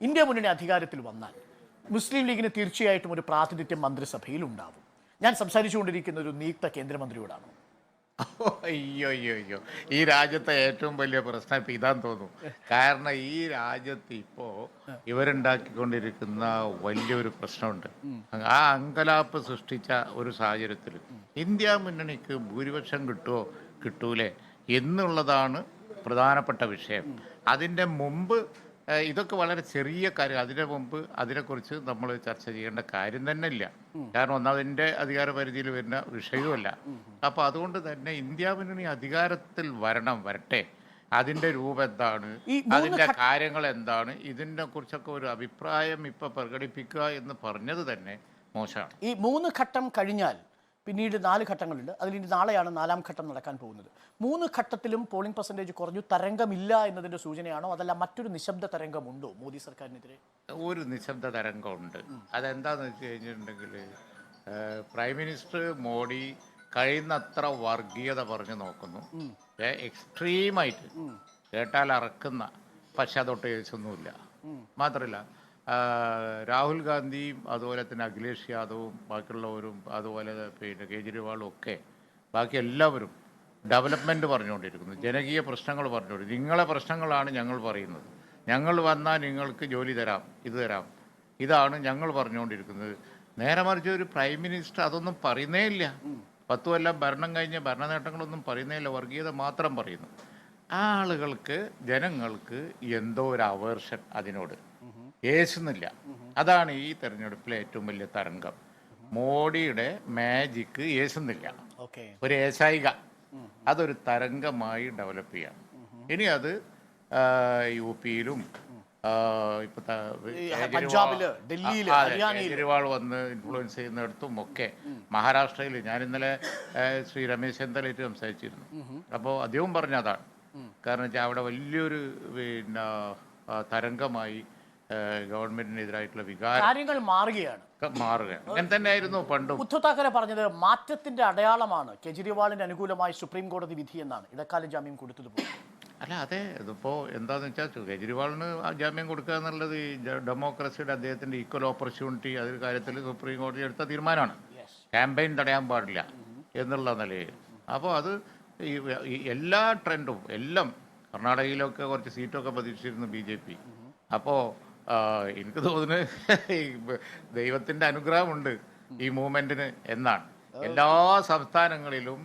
India മുന്നണി അധികാരത്തിൽ വന്നാൽ മുസ്ലിം ലീഗിന് തീർച്ചയായിട്ടും ഒരു പ്രാതിനിധ്യം മന്ത്രിസഭയിൽ ഉണ്ടാവും ഞാൻ സംസാരിച്ചുകൊണ്ടിരിക്കുന്ന ഒരു നിയുക്ത കേന്ദ്രമന്ത്രിയോടാണ്? അയ്യോ അയ്യോ അയ്യോ ഈ രാജ്യത്തെ ഏറ്റവും വലിയ പ്രശ്നം ഇപ്പം ഇതാന്ന് തോന്നും കാരണം ഈ രാജ്യത്ത് ഇപ്പോൾ ഇവരുണ്ടാക്കിക്കൊണ്ടിരിക്കുന്ന വലിയൊരു പ്രശ്നമുണ്ട്. ആ അങ്കലാപ്പ് സൃഷ്ടിച്ച ഒരു സാഹചര്യത്തിൽ ഇന്ത്യ മുന്നണിക്ക് ഭൂരിപക്ഷം കിട്ടുമോ കിട്ടൂലേ. എന്നുള്ളതാണ് പ്രധാനപ്പെട്ട വിഷയം. അതിന്റെ മുമ്പ് ഇതൊക്കെ വളരെ ചെറിയ കാര്യം. അതിന് മുമ്പ് അതിനെക്കുറിച്ച് നമ്മൾ ചർച്ച ചെയ്യേണ്ട കാര്യം തന്നെ ഇല്ല കാരണം ഒന്നതിന്റെ അധികാര പരിധിയിൽ വരുന്ന വിഷയവുമല്ല. അപ്പോൾ അതുകൊണ്ട് തന്നെ ഇന്ത്യ മുന്നണി അധികാരത്തിൽ വരണം വരട്ടെ. അതിന്റെ രൂപം എന്താണ്? അതിന്റെ അതിന്റെ കാര്യങ്ങൾ എന്താണ്? ഇതിനെ കുറിച്ചൊക്കെ ഒരു അഭിപ്രായം ഇപ്പൊ പ്രകടിപ്പിക്കുക എന്ന് പറഞ്ഞത് തന്നെ മോശമാണ്. ഈ മൂന്ന് ഘട്ടം കഴിഞ്ഞാൽ പിന്നീട് നാല് ഘട്ടങ്ങളുണ്ട്. അതിൽ ഇനി നാളെയാണ് നാലാം ഘട്ടം നടക്കാൻ പോകുന്നത്. മൂന്ന് ഘട്ടത്തിലും പോളിംഗ് പെർസെന്റേജ് കുറഞ്ഞു. തരംഗമില്ല എന്നതിന്റെ സൂചനയാണോ? അതല്ല മറ്റൊരു നിശബ്ദ തരംഗമുണ്ടോ മോദി സർക്കാരിനെതിരെ? ഒരു നിശബ്ദ തരംഗമുണ്ട്. അതെന്താന്ന് വെച്ച് കഴിഞ്ഞിട്ടുണ്ടെങ്കിൽ പ്രൈം മിനിസ്റ്റർ മോഡി കഴിയുന്നത്ര വർഗീയത പറഞ്ഞു നോക്കുന്നു. എക്സ്ട്രീമായിട്ട് കേട്ടാൽ അറക്കുന്ന പശ്ചാത്തൊട്ട് ചോദിച്ചൊന്നുമില്ല മാത്രമല്ല രാഹുൽ ഗാന്ധിയും അതുപോലെ തന്നെ അഖിലേഷ് യാദവും ബാക്കിയുള്ളവരും അതുപോലെ പിന്നെ കേജ്രിവാളും ഒക്കെ ബാക്കി എല്ലാവരും ഡെവലപ്മെന്റ് പറഞ്ഞുകൊണ്ടിരിക്കുന്നു. ജനകീയ പ്രശ്നങ്ങൾ പറഞ്ഞുകൊണ്ടിരിക്കുന്നു. നിങ്ങളെ പ്രശ്നങ്ങളാണ് ഞങ്ങൾ പറയുന്നത്. ഞങ്ങൾ വന്നാൽ നിങ്ങൾക്ക് ജോലി തരാം ഇത് തരാം. ഇതാണ് ഞങ്ങൾ പറഞ്ഞുകൊണ്ടിരിക്കുന്നത്. നേരെ മറിച്ച് ഒരു പ്രൈം മിനിസ്റ്റർ അതൊന്നും പറയുന്നേ ഇല്ല. പത്തു കൊല്ലം ഭരണം കഴിഞ്ഞ ഭരണ നേട്ടങ്ങളൊന്നും പറയുന്നേ ഇല്ല. വർഗീയത മാത്രം പറയുന്നു. ആ ആളുകൾക്ക് ജനങ്ങൾക്ക് എന്തോ ഒരു അവേർഷൻ അതിനോട്. ഏശുന്നില്ല അതാണ് ഈ തെരഞ്ഞെടുപ്പിലെ ഏറ്റവും വലിയ തരംഗം. മോഡിയുടെ മാജിക്ക് ഏശുന്നില്ല ഒരു ഏശായിക. അതൊരു തരംഗമായി ഡെവലപ്പ് ചെയ്യാം. ഇനി അത് യു പിയിലും കേജ്രിവാൾ- വന്ന് ഇൻഫ്ലുവൻസ് ചെയ്യുന്നിടത്തും ഒക്കെ മഹാരാഷ്ട്രയിൽ ഞാൻ ഇന്നലെ ശ്രീ രമേശ് ചെന്തലായിട്ട് സംസാരിച്ചിരുന്നു. അപ്പോൾ അദ്ദേഹം പറഞ്ഞതാണ്. കാരണം വെച്ചാൽ അവിടെ വലിയൊരു പിന്നെ തരംഗമായി ഗവൺമെന്റിനെതിരായിട്ടുള്ള വികാരം കാര്യങ്ങൾ മാറുകയാണ്. മാറുകയാണ്. അങ്ങനെ തന്നെയായിരുന്നു പണ്ട്. ഉദ്ധവ് താക്കറെ പറഞ്ഞത് മാറ്റത്തിന്റെ അടയാളമാണ് കെജ്രിവാളിന് അനുകൂലമായി സുപ്രീം കോടതി വിധി എന്നാണ്. ഇടക്കാല ജാമ്യം കൊടുത്തതുപോലെ അല്ല അതെ ഇതിപ്പോ എന്താന്ന് വെച്ചാൽ കെജ്രിവാളിന് ജാമ്യം കൊടുക്കുക എന്നുള്ളത് ഈ ഡെമോക്രസിയുടെ അദ്ദേഹത്തിന്റെ ഈക്വൽ ഓപ്പർച്യൂണിറ്റി അതിൽ കാര്യത്തിൽ സുപ്രീം കോടതി എടുത്ത തീരുമാനമാണ്. ക്യാമ്പയിൻ തടയാൻ പാടില്ല എന്നുള്ള നിലയിൽ. അപ്പോൾ അത് ഈ എല്ലാ ട്രെൻഡും എല്ലാം കർണാടകയിലൊക്കെ കുറച്ച് സീറ്റൊക്കെ പ്രതീക്ഷിച്ചിരുന്നു ബി ജെ പി. അപ്പോൾ എനിക്ക് തോന്നുന്നു ദൈവത്തിന്റെ അനുഗ്രഹമുണ്ട് ഈ മൂവ്മെന്റിന് എന്നാണ്. എല്ലാ സംസ്ഥാനങ്ങളിലും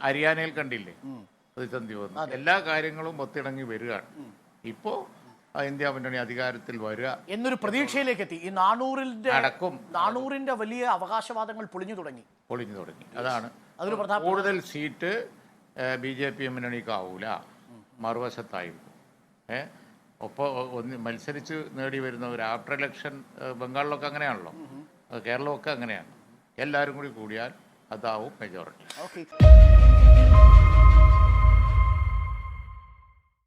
ഹരിയാനയിൽ കണ്ടില്ലേ? പ്രതിസന്ധി വന്നു. എല്ലാ കാര്യങ്ങളും ഒത്തിണങ്ങി വരികയാണ്. ഇപ്പോ ഇന്ത്യ മുന്നണി അധികാരത്തിൽ വരിക. എന്നൊരു പ്രതീക്ഷയിലേക്ക് എത്തി ഈ നാനൂറിന്റെ അടക്കം നാനൂറിന്റെ വലിയ അവകാശവാദങ്ങൾ പൊളിഞ്ഞു തുടങ്ങി. പൊളിഞ്ഞു തുടങ്ങി. അതാണ്. അതൊരു കൂടുതൽ സീറ്റ് ബി ജെ പി മുന്നണിക്കാവൂല. മറുവശത്തായിരിക്കും ഏ ഒപ്പം ഒന്ന് മത്സരിച്ച് നേടി വരുന്നവർ ആഫ്റ്റർ ഇലക്ഷൻ ബംഗാളിലൊക്കെ അങ്ങനെയാണല്ലോ. കേരളമൊക്കെ അങ്ങനെയാണ്. എല്ലാവരും കൂടി കൂടിയാൽ അതാവും മെജോറിറ്റി ഓക്കെ.